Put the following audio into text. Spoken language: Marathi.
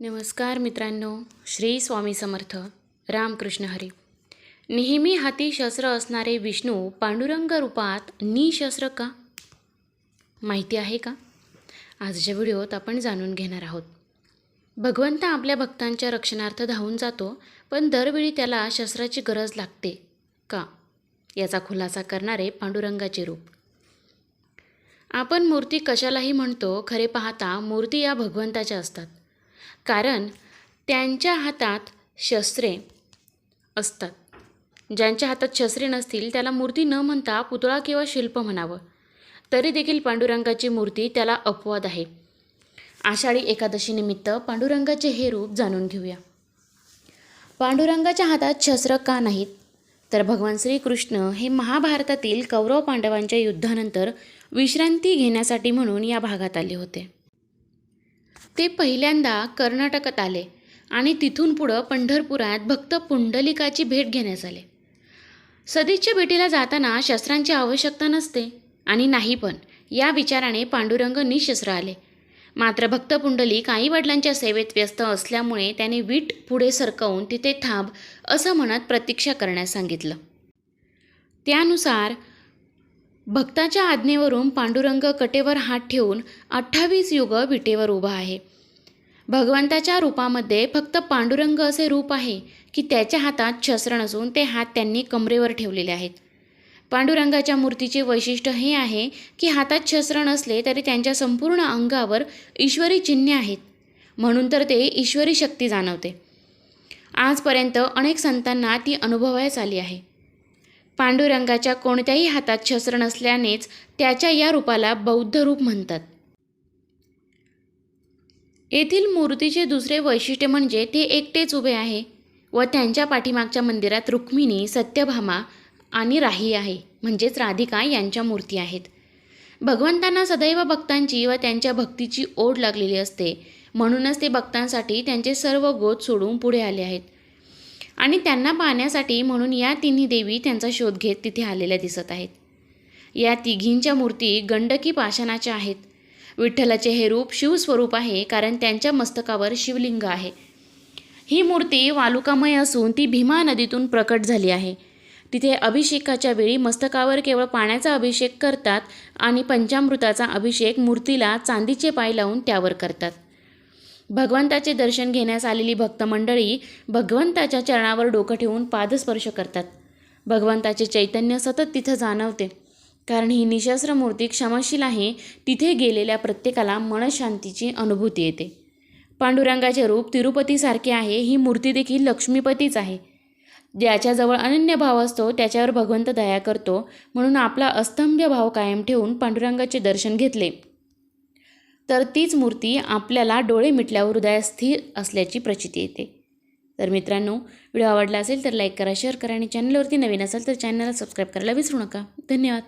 नमस्कार मित्रांनो श्री स्वामी समर्थ रामकृष्ण हरी. नेहमी हाती शस्त्र असणारे विष्णू पांडुरंग रूपात निशस्त्र का? माहिती आहे का? आजच्या व्हिडिओत आपण जाणून घेणार आहोत. भगवंत आपल्या भक्तांच्या रक्षणार्थ धावून जातो पण दरवेळी त्याला शस्त्राची गरज लागते का? याचा खुलासा करणारे पांडुरंगाचे रूप. आपण मूर्ती कशालाही म्हणतो खरे पाहता मूर्ती या भगवंताच्या असतात. कारण त्यांच्या हातात शस्त्रे असतात. ज्यांच्या हातात शस्त्रे नसतील त्याला मूर्ती न म्हणता पुतळा किंवा शिल्प म्हणावं. तरी देखील पांडुरंगाची मूर्ती त्याला अपवाद आहे. आषाढी एकादशीनिमित्त पांडुरंगाचे हे रूप जाणून घेऊया. पांडुरंगाच्या हातात शस्त्र का नाहीत? तर भगवान श्रीकृष्ण हे महाभारतातील कौरव पांडवांच्या युद्धानंतर विश्रांती घेण्यासाठी म्हणून या भागात आले होते. ते पहिल्यांदा कर्नाटकात आले आणि तिथून पुढं पंढरपुरात भक्त पुंडलिकाची भेट घेण्यास आले. सदिच्छा भेटीला जाताना शस्त्रांची आवश्यकता नसते आणि नाही पण या विचाराने पांडुरंग निशस्त्र आले. मात्र भक्त पुंडलिक आई वडिलांच्या सेवेत व्यस्त असल्यामुळे त्याने वीट पुढे सरकवून तिथे थांब असं म्हणत प्रतीक्षा करण्यास सांगितलं. त्यानुसार भक्ताच्या आज्ञेवरून पांडुरंग कटेवर हात ठेवून अठ्ठावीस युग विटेवर उभा आहे. भगवंताच्या रूपामध्ये फक्त पांडुरंग असे रूप आहे की त्याच्या हातात शस्त्र नसून ते हात त्यांनी कमरेवर ठेवलेले आहेत. पांडुरंगाच्या मूर्तीचे वैशिष्ट्य हे आहे की हातात शस्त्र नसले तरी त्यांच्या संपूर्ण अंगावर ईश्वरी चिन्हे आहेत. म्हणून तर ते ईश्वरी शक्ती जाणवते. आजपर्यंत अनेक संतांना ती अनुभवायच आली आहे. पांडुरंगाच्या कोणत्याही हातात शस्त्र नसल्यानेच त्याच्या या रूपाला बौद्ध रूप म्हणतात. येथील मूर्तीचे दुसरे वैशिष्ट्य म्हणजे ते एकटेच उभे आहे व त्यांच्या पाठीमागच्या मंदिरात रुक्मिणी सत्यभामा आणि राही आहे म्हणजेच राधिका यांच्या मूर्ती आहेत. भगवंतांना सदैव भक्तांची व त्यांच्या भक्तीची ओढ लागलेली असते म्हणूनच ते भक्तांसाठी त्यांचे सर्व गोत सोडून पुढे आले आहेत. आणि त्यांना पाहण्यासाठी म्हणून या तिन्ही देवी त्यांचा शोध घेत तिथे आलेल्या दिसत आहेत. या तिघींच्या मूर्ती गंडकी पाषाणाच्या आहेत. विठ्ठलाचे हे रूप शिवस्वरूप आहे कारण त्यांच्या मस्तकावर शिवलिंग आहे. ही मूर्ती वालुकामय असून ती भीमा नदीतून प्रकट झाली आहे. तिथे अभिषेकाच्या वेळी मस्तकावर केवळ पाण्याचा अभिषेक करतात आणि पंचामृताचा अभिषेक मूर्तीला चांदीचे पाय लावून त्यावर करतात. भगवंताचे दर्शन घेण्यास आलेली भक्तमंडळी भगवंताच्या चरणावर डोकं ठेवून पादस्पर्श करतात. भगवंताचे चैतन्य सतत तिथं जाणवते. कारण ही निशस्त्र मूर्ती क्षमाशील आहे तिथे गेलेल्या प्रत्येकाला मनशांतीची अनुभूती येते. पांडुरंगाचे रूप तिरुपतीसारखे आहे ही मूर्ती देखील लक्ष्मीपतीच आहे. ज्याच्याजवळ अनन्य भाव असतो त्याच्यावर भगवंत दया करतो म्हणून आपला अस्तंभ्य भाव कायम ठेवून पांडुरंगाचे दर्शन घेतले. तर तीच मूर्ती आपल्याला डोळे मिटल्यावर हृदयात स्थिर असल्याची प्रचिती येते. तर मित्रांनो व्हिडिओ आवडला असेल तर लाईक करा शेअर करा आणि चॅनलवरती नवीन असेल तर चॅनलला सबस्क्राईब करायला विसरू नका. धन्यवाद.